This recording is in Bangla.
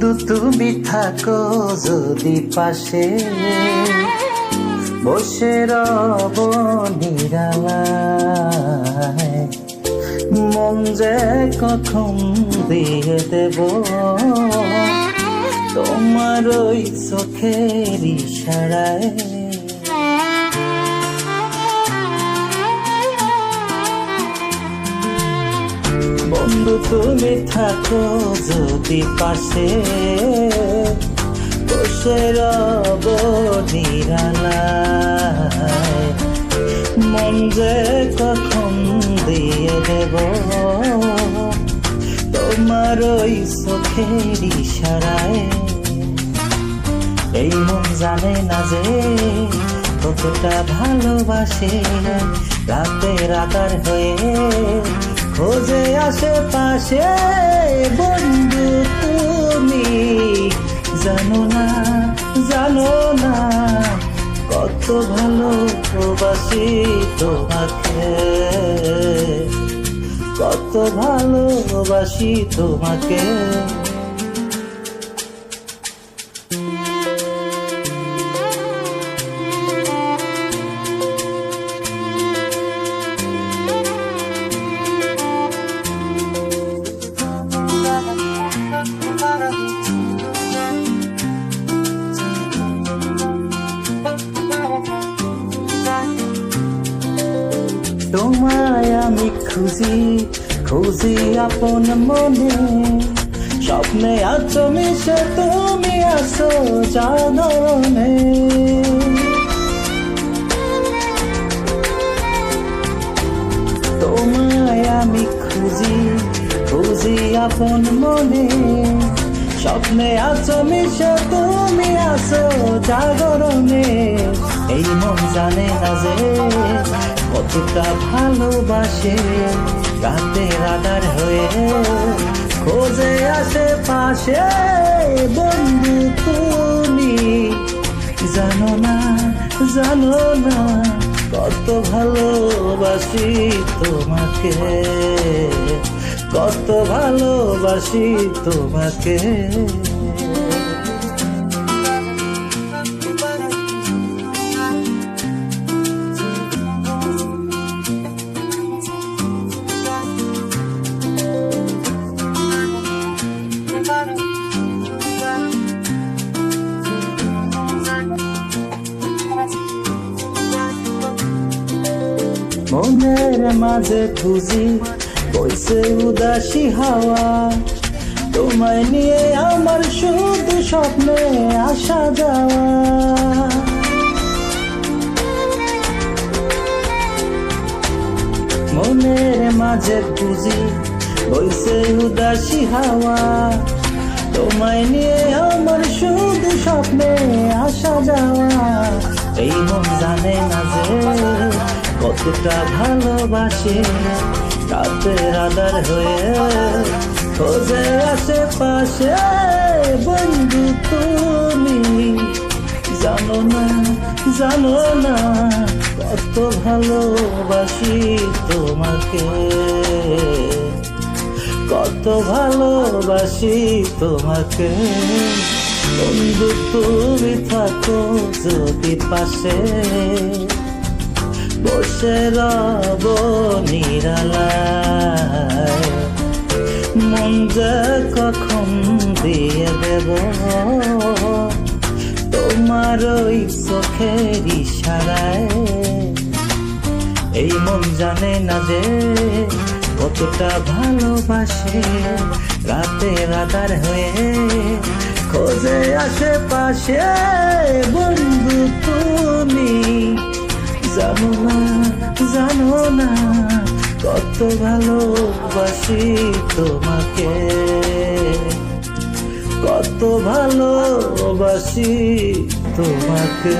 তুমি থাকো যদি পাশে। বসে রব মন যে কখন দিয়ে দেব। তোমার ওই চোখের ইশারায়। বন্ধু, তুমি থাকো যদি পাশে। বসে রব মন যে কখন দিয়ে দেব। তোমার ওই চোখের ইশারায়। এই মন জানে না যে কতটা ভালোবাসে। রাতের আকার হয়ে আশেপাশে বন্ধু তুমি। জানো না জানো না কত ভালো প্রবাসী তোমাকে। কত ভালোবাসি তোমাকে। তোমায় আমি খুঁজি খুঁজি আপন মনে। স্বপ্নে আছো মিশে তুমি আসো জাগরণে। তোমায় আমি খুঁজি খুঁজি আপন মনে। স্বপ্নে আছো মিশে তুমি আসো জাগরণে। এই মন জানে না যে কতটা ভালোবাসে। রাতে রাদার হয়ে খোঁজে আসে পাশে বন্ধু তুমি। জানো না জানো না, কত ভালোবাসি তোমাকে। কত ভালোবাসি তোমাকে। মনের মাঝে খুঁজি, বইছে উদাসী হাওয়া। তোমায় নিয়ে আমার শুধু স্বপ্নে আসা যাওয়া। মনের মাঝে খুঁজি, বইছে উদাসী হাওয়া। তোমায় নিয়ে আমার শুধু স্বপ্নে আসা যাওয়া। এই মন জানে না যে কতটা ভালোবাসে রাতের আদার হয়ে খোঁজে আসে পাশে বন্ধু তুমি। জানো না জানো না, কত ভালোবাসি তোমাকে। কত ভালোবাসি তোমাকে। বন্ধু তুমি থাকো যদি পাশে। বসে রব নিরালায়। মন যে কখন দিয়ে দেব? তোমার ওই চোখের ইশারায়। এই মন জানে না যে কতটা ভালোবাসে। রাতে রাদার হয়ে খোঁজে আসে পাশে বন্ধু তুমি। জানো না জানো না কত ভালোবাসি তোমাকে। কত ভালোবাসি তোমাকে।